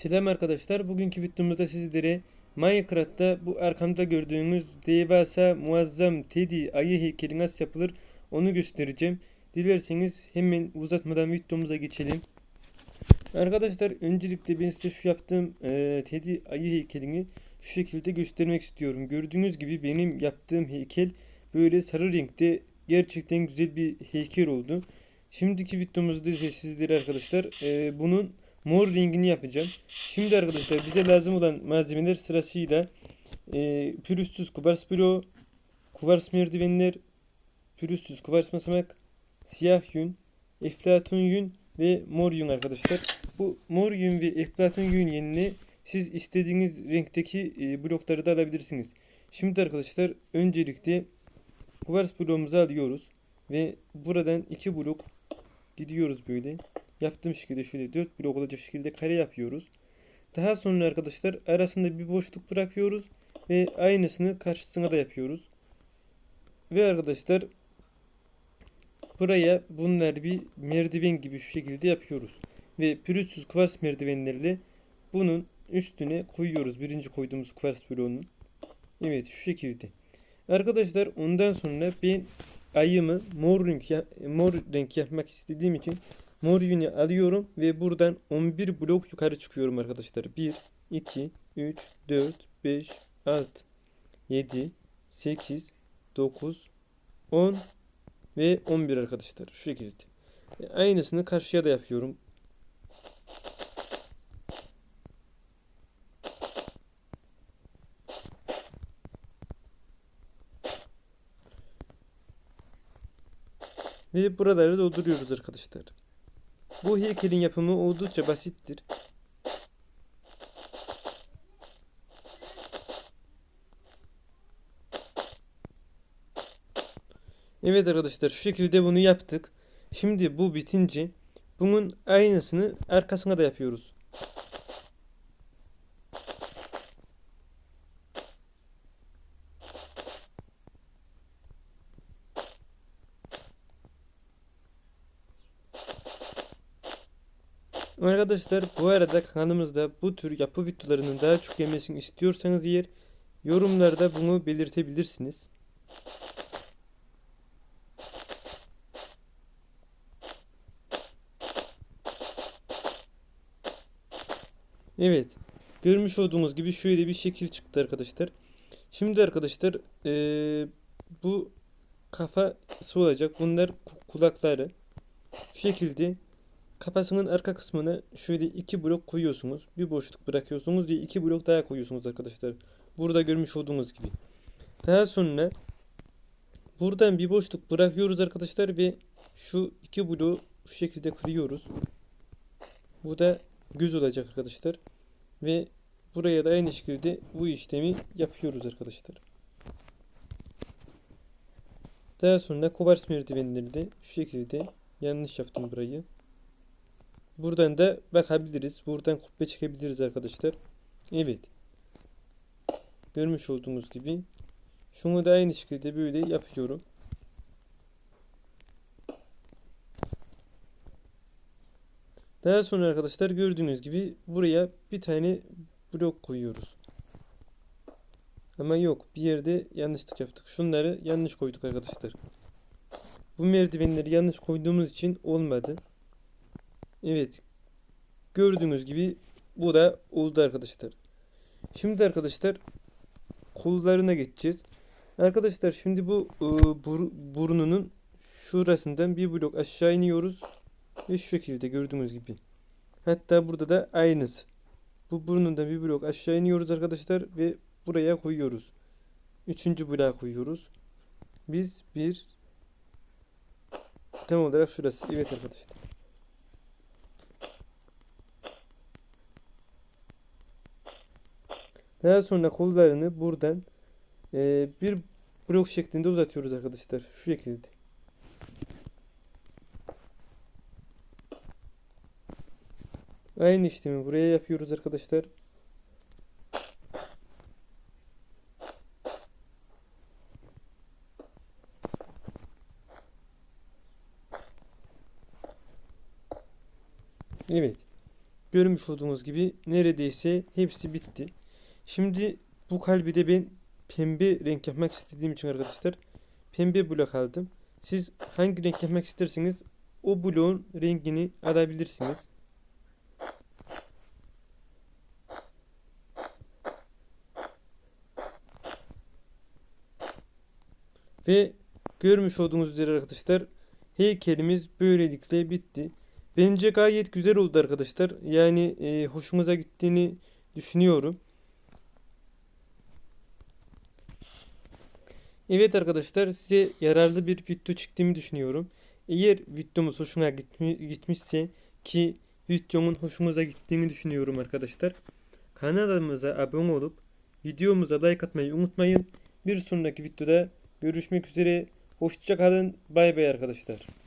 Selam arkadaşlar. Bugünkü videomuzda sizlere Minecraft'ta bu arkamda gördüğünüz devasa muazzam Teddy ayı heykeli nasıl yapılır onu göstereceğim. Dilerseniz hemen uzatmadan videomuza geçelim. Arkadaşlar öncelikle ben size şu yaptığım eee, Teddy ayı heykelini şu şekilde göstermek istiyorum. Gördüğünüz gibi benim yaptığım heykel böyle sarı renkte gerçekten güzel bir heykel oldu. Şimdiki videomuzda ise sizlere arkadaşlar eee, bunun mor rengini yapacağım. Şimdi arkadaşlar bize lazım olan malzemeler sırasıyla e, pürüzsüz kuvars bloğu, kuvars merdivenler, pürüzsüz kuvars basamak, siyah yün, eflatun yün ve mor yün arkadaşlar. Bu mor yün ve eflatun yün yerine siz istediğiniz renkteki e, blokları da alabilirsiniz. Şimdi arkadaşlar öncelikle kuvars bloğumuzu alıyoruz ve buradan iki blok gidiyoruz böyle yaptığım şekilde şöyle 4 blok olacak şekilde kare yapıyoruz. Daha sonra arkadaşlar arasında bir boşluk bırakıyoruz ve aynısını karşısına da yapıyoruz. Ve arkadaşlar buraya bunlar bir merdiven gibi şu şekilde yapıyoruz. Ve pürüzsüz kuvars merdivenlerle bunun üstüne koyuyoruz. Birinci koyduğumuz kuvars bloğunun. Evet şu şekilde. Arkadaşlar ondan sonra ben ayımı mor renk, mor renk yapmak istediğim için Mor yünü alıyorum ve buradan 11 blok yukarı çıkıyorum arkadaşlar. 1, 2, 3, 4, 5, 6, 7, 8, 9, 10 ve 11 arkadaşlar. Şu şekilde. E, Aynısını karşıya da yapıyorum. Ve buraları dolduruyoruz arkadaşlar. Bu heykelin yapımı oldukça basittir. Evet arkadaşlar şu şekilde bunu yaptık. Şimdi bu bitince bunun aynısını arkasına da yapıyoruz. Arkadaşlar bu arada kanalımızda bu tür yapı videolarının daha çok gelmesini istiyorsanız eğer yorumlarda bunu belirtebilirsiniz. Evet. Görmüş olduğunuz gibi şöyle bir şekil çıktı arkadaşlar. Şimdi arkadaşlar eee, bu kafası olacak. Bunlar ku- kulakları. Şu şekilde Kafasının arka kısmına şöyle iki blok koyuyorsunuz. Bir boşluk bırakıyorsunuz ve iki blok daha koyuyorsunuz arkadaşlar. Burada görmüş olduğunuz gibi. Daha sonra buradan bir boşluk bırakıyoruz arkadaşlar ve şu iki bloğu şu şekilde kırıyoruz. Bu da göz olacak arkadaşlar. Ve buraya da aynı şekilde bu işlemi yapıyoruz arkadaşlar. Daha sonra kovars merdivenleri de şu şekilde yanlış yaptım burayı. Buradan da bakabiliriz. Buradan kubbe çekebiliriz arkadaşlar. Evet. Görmüş olduğunuz gibi. Şunu da aynı şekilde böyle yapıyorum. Daha sonra arkadaşlar gördüğünüz gibi buraya bir tane blok koyuyoruz. Ama yok bir yerde yanlışlık yaptık. Şunları yanlış koyduk arkadaşlar. Bu merdivenleri yanlış koyduğumuz için olmadı. Evet. Gördüğünüz gibi bu da oldu arkadaşlar. Şimdi arkadaşlar kollarına geçeceğiz. Arkadaşlar şimdi bu e, bur- burnunun şurasından bir blok aşağı iniyoruz. Ve şu şekilde gördüğünüz gibi. Hatta burada da aynısı. Bu burnundan bir blok aşağı iniyoruz arkadaşlar ve buraya koyuyoruz. Üçüncü bloğa koyuyoruz. Biz bir tam olarak şurası. Evet arkadaşlar. Daha sonra kollarını buradan e, bir blok şeklinde uzatıyoruz arkadaşlar. Şu şekilde. Aynı işlemi buraya yapıyoruz arkadaşlar. Evet. görmüş olduğunuz gibi neredeyse hepsi bitti. Şimdi bu kalbi de ben pembe renk yapmak istediğim için arkadaşlar pembe blok aldım. Siz hangi renk yapmak isterseniz o bloğun rengini alabilirsiniz. Ve görmüş olduğunuz üzere arkadaşlar heykelimiz böylelikle bitti. Bence gayet güzel oldu arkadaşlar. Yani e, hoşunuza gittiğini düşünüyorum. Evet arkadaşlar size yararlı bir video çıktığımı düşünüyorum. Eğer videomuz hoşuna gitmi- gitmişse ki videomun hoşunuza gittiğini düşünüyorum arkadaşlar. Kanalımıza abone olup videomuza like atmayı unutmayın. Bir sonraki videoda görüşmek üzere. Hoşça kalın. Bay bay arkadaşlar.